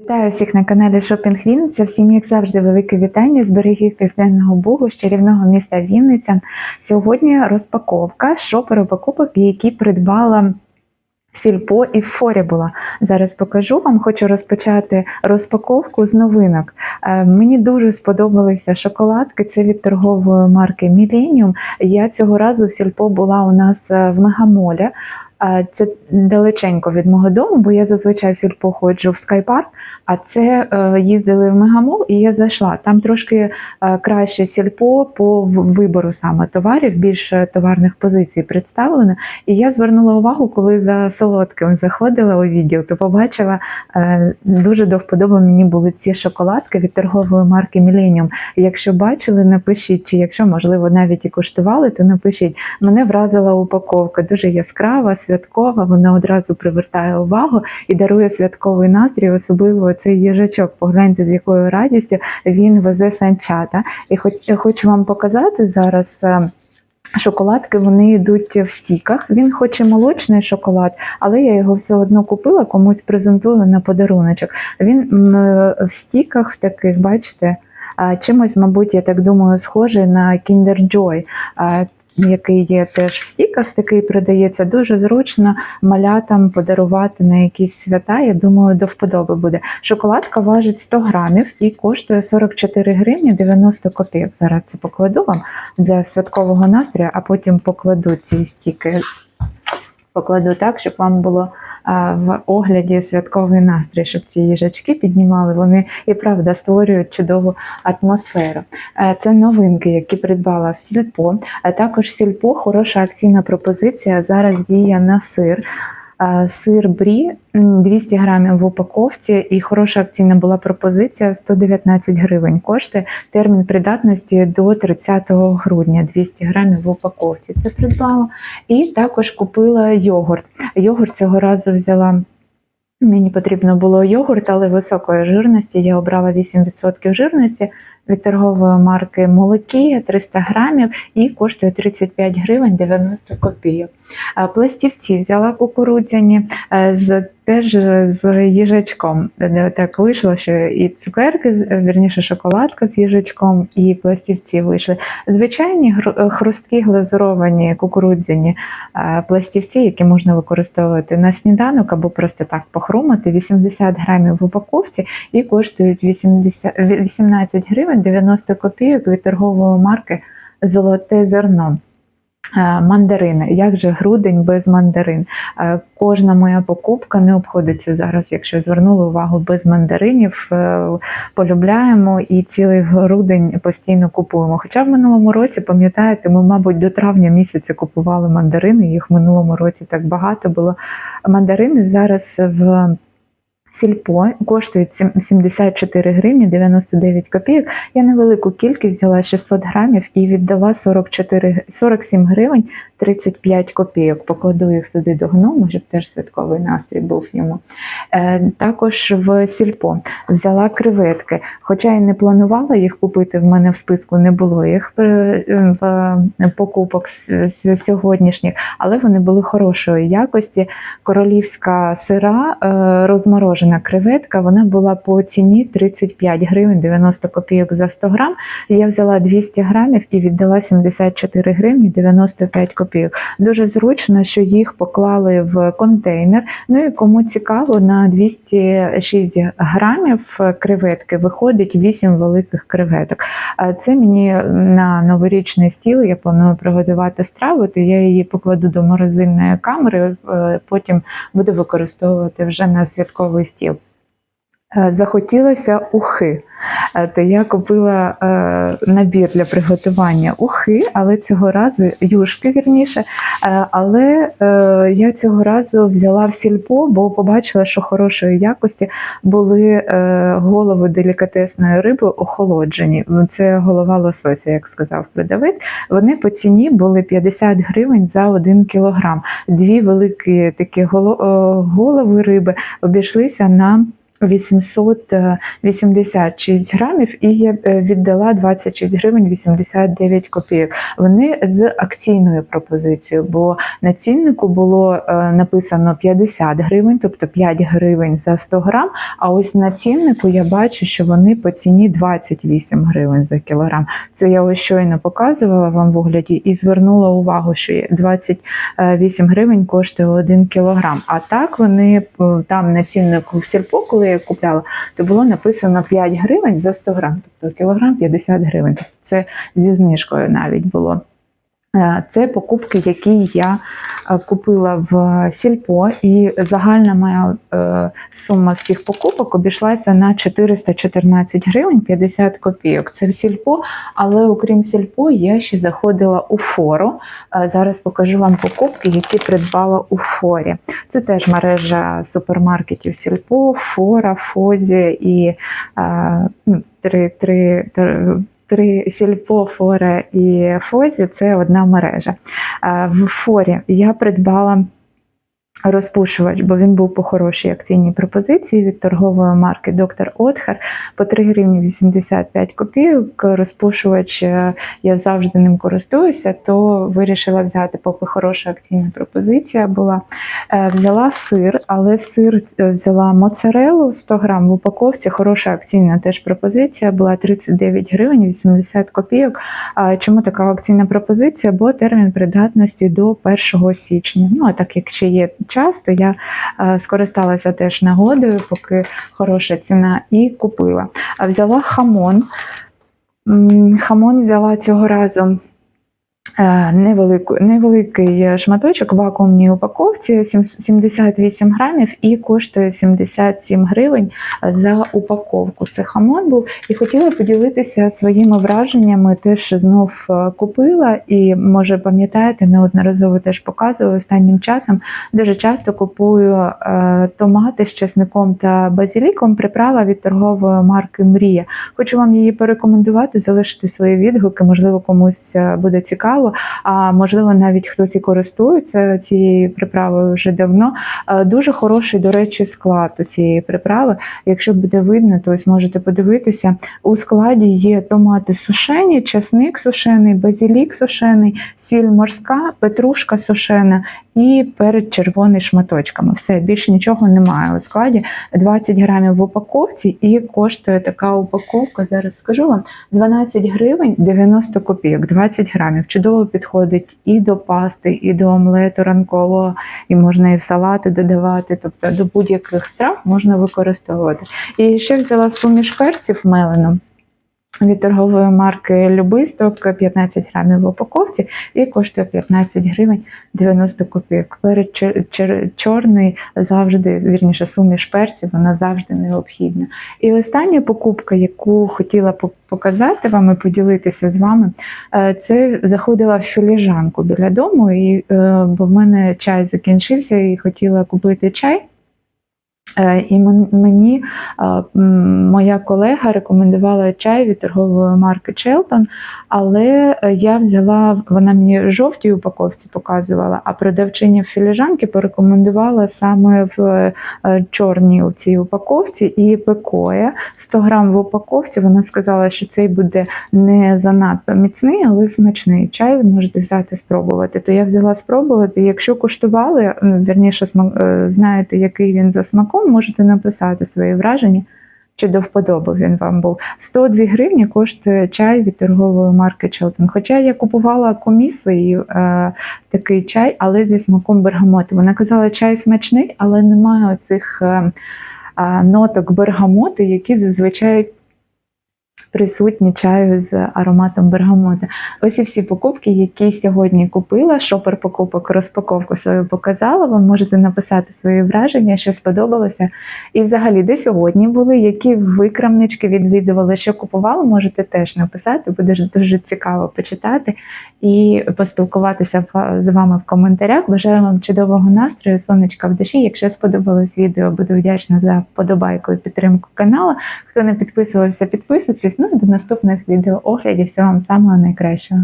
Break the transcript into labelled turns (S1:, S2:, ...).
S1: Вітаю всіх на каналі Шопінг Вінниця. Всім, як завжди, велике вітання з берегів Південного Бугу, з чарівного міста Вінниця. Сьогодні розпаковка шоперу покупок, які придбала Сільпо і Форі була. Зараз покажу вам. Хочу розпочати розпаковку з новинок. Е, Мені дуже сподобалися шоколадки. Це від торгової марки Millennium. Я цього разу в Сільпо була у нас е, в Мегамолі. Це далеченько від мого дому, бо я зазвичай в сільпо ходжу в скайпарк, а це е, їздили в Мегамол, і я зайшла. Там трошки е, краще сільпо по вибору саме товарів, більше товарних позицій представлено. І я звернула увагу, коли за солодким заходила у відділ, то побачила е, дуже до вподоби мені були ці шоколадки від торгової марки Millennium. Якщо бачили, напишіть, чи якщо можливо навіть і куштували, то напишіть. Мене вразила упаковка, дуже яскрава, святкова. Вона одразу привертає увагу і дарує святковий настрій, особливо цей їжачок. Погляньте, з якою радістю він везе санчата. І хоч хочу вам показати зараз. е, Шоколадки вони йдуть в стіках. Він хоч і молочний шоколад, але я його все одно купила, комусь презентую на подаруночок. Він в стіках таких, бачите, чимось, мабуть, я так думаю, схожий на Kinder Joy, який є теж в стіках, такий продається. Дуже зручно малятам подарувати на якісь свята. Я думаю, до вподоби буде. Шоколадка важить 100 грамів і коштує 44 гривні 90 копійок. Зараз це покладу вам для святкового настрою, а потім покладу ці стіки. Покладу так, щоб вам було в огляді святковий настрій, щоб ці їжачки піднімали. Вони і правда створюють чудову атмосферу. Е, Це новинки, які придбала в Сільпо. А також Сільпо хороша акційна пропозиція. Зараз діє на сир. Е, Сир брі 200 грамів в упаковці, і хороша акційна була пропозиція 119 гривень. Коштує термін придатності до 30 грудня 200 грамів в упаковці. Це придбала. І також купила йогурт. Йогурт цього разу взяла. Мені потрібно було йогурт, але високої жирності. Я обрала 8% жирності від торгової марки Молокія 300 грамів і коштує 35 гривень 90 копійок. Пластівці взяла кукурудзяні е, з теж з їжачком. Так вийшло, що і цукерки, вірніше, шоколадка з їжачком, і пластівці вийшли. Звичайні хрусткі глазуровані кукурудзяні пластівці, які можна використовувати на сніданок або просто так похрумати, 80 грамів в упаковці і коштують 80, 18 гривень 90 копійок від торгової марки Золоте зерно. Е, Мандарини. Як же грудень без мандарин? Е, Кожна моя покупка не обходиться зараз, якщо звернули увагу без мандаринів. Е, Полюбляємо і цілий грудень постійно купуємо. Хоча в минулому році, пам'ятаєте, ми, мабуть, до травня місяця купували мандарини. Їх в минулому році так багато було. Мандарини зараз в Сільпо коштують 74 гривні 99 копійок. Я невелику кількість взяла 600 грамів і віддала 44, 47 гривень 35 копійок. Покладу їх сюди до гному, щоб теж святковий настрій був йому. Е, також в сільпо взяла креветки. Хоча і не планувала їх купити, в мене в списку не було їх е, в покупок з- з сьогоднішніх, але вони були хорошої якості. Королівська сира е, розморожена креветка, вона була по ціні 35 гривень 90 копійок за 100 грам. Я взяла 200 грамів і віддала 74 гривні 95 копійок. Дуже зручно, що їх поклали в контейнер. Ну і кому цікаво, на 206 грамів креветки виходить 8 великих креветок. А Це мені на новорічний стіл. Я планую приготувати страву, то я її покладу до морозильної камери, е, потім буду використовувати вже на святковий стіл. Е, Захотілося ухи. Е, То я купила е, набір для приготування ухи, але цього разу юшки вірніше. Але я цього разу взяла в сільпо, бо побачила, що хорошої якості були голови делікатесної риби охолоджені. Це голова лосося, як сказав продавець. Вони по ціні були 50 гривень за 1 кілограм. Дві великі такі голови риби обійшлися на 886 грамів і я е, віддала 26 гривень 89 копійок. Вони з акційною пропозицією, бо на ціннику було е, написано 50 гривень, тобто 5 гривень за 100 грам. А ось на ціннику я бачу, що вони по ціні 28 гривень за кілограм. Це я ось щойно показувала вам в огляді і звернула увагу, що є 28 гривень коштує 1 кілограм. А так вони е, там на ціннику в сільпо, коли я купляла, то було написано 5 гривень за 100 грам, тобто кілограм 50 гривень. Тобто це зі знижкою навіть було. Е, Це покупки, які я е, купила в сільпо, і загальна моя е, сума всіх покупок обійшлася на 414 гривень 50 копійок. Це в сільпо, але окрім сільпо, я ще заходила у фору. Зараз покажу вам покупки, які придбала у форі. Це теж мережа супермаркетів Сільпо, Фора, Фозі і ну, три, три, три сільпо, фора і фозі це одна мережа. Е, В форі я придбала розпушувач, бо він був по хорошій акційній пропозиції від торгової марки Доктор Отхар по 3 гривні 85 копійок. Розпушувач е, я завжди ним користуюся, то вирішила взяти, поки хороша акційна пропозиція була. Е, Взяла сир, але сир е, взяла моцарелу 100 грам в упаковці. Хороша акційна теж пропозиція була 39 гривень 80 копійок. А Чому така акційна пропозиція? Бо термін придатності до 1 січня. Ну а так як ще є час, то я е, скористалася теж нагодою, поки хороша ціна, і купила. А взяла хамон. Хамон взяла цього разу. Е, Невелику, невеликий шматочок в вакуумній упаковці, сім- 78 грамів і коштує 77 гривень за упаковку. Це хамон був. І хотіла поділитися своїми враженнями. Теж знов е, купила, і може пам'ятаєте, неодноразово теж показувала останнім часом. Дуже часто купую е, томати з чесником та базіліком. Приправа від торгової марки Мрія. Хочу вам її порекомендувати, залишити свої відгуки. Можливо, комусь буде цікаво, а можливо, навіть хтось і користується цією приправою вже давно. Е, Дуже хороший, до речі, склад у цієї приправи. Якщо буде видно, то ось можете подивитися. У складі є томати сушені, часник сушений, базілік сушений, сіль морська, петрушка сушена і перець червоний шматочками. Все, більше нічого немає у складі. 20 грамів в упаковці і коштує така упаковка, зараз скажу вам, 12 гривень 90 копійок, 20 грамів. Чудово підходить і до пасти, і до омлету ранкового, і можна і в салати додавати, тобто до будь-яких страв можна використовувати. І ще взяла суміш перців мелену. Від торгової марки Любисток 15 грамів в упаковці і коштує 15 гривень 90 копійок. Перед чор- чор- чорний завжди, вірніше, суміш перців, вона завжди необхідна. І остання покупка, яку хотіла показати вам і поділитися з вами, е, це заходила в філіжанку біля дому, і, е, бо в мене чай закінчився і хотіла купити чай. Е, І мені е, моя колега рекомендувала чай від торгової марки Челтон, але е, я взяла, вона мені жовтій упаковці показувала, а продавчиня філіжанки порекомендувала саме в чорній у цій упаковці і пекоя 100 грам в упаковці. Вона сказала, що цей буде не занадто міцний, але смачний чай. Можете взяти спробувати. То я взяла спробувати. Якщо куштували, ну, вірніше е, знаєте, який він за смаком, можете написати свої враження. Чи до вподоби він вам був 102 гривні коштує чай від торгової марки Челтон. Хоча я купувала комі свої е, такий чай, але зі смаком бергамоту. Вона казала, чай смачний, але немає оцих е, е, ноток бергамоту, які зазвичай присутні чаю з ароматом бергамота. Ось і всі покупки, які сьогодні купила. Шопер покупок, розпаковку свою показала. Ви можете написати свої враження, що сподобалося. І взагалі, де сьогодні були, які ви крамнички відвідували, що купували, можете теж написати. Буде дуже цікаво почитати і поспілкуватися з вами в коментарях. Бажаю вам чудового настрою, сонечка в душі. Якщо сподобалось відео, буду вдячна за вподобайку і підтримку каналу. Хто не підписувався, підписуйтесь. Ну і до наступних відео оглядів. Всього вам самого найкращого.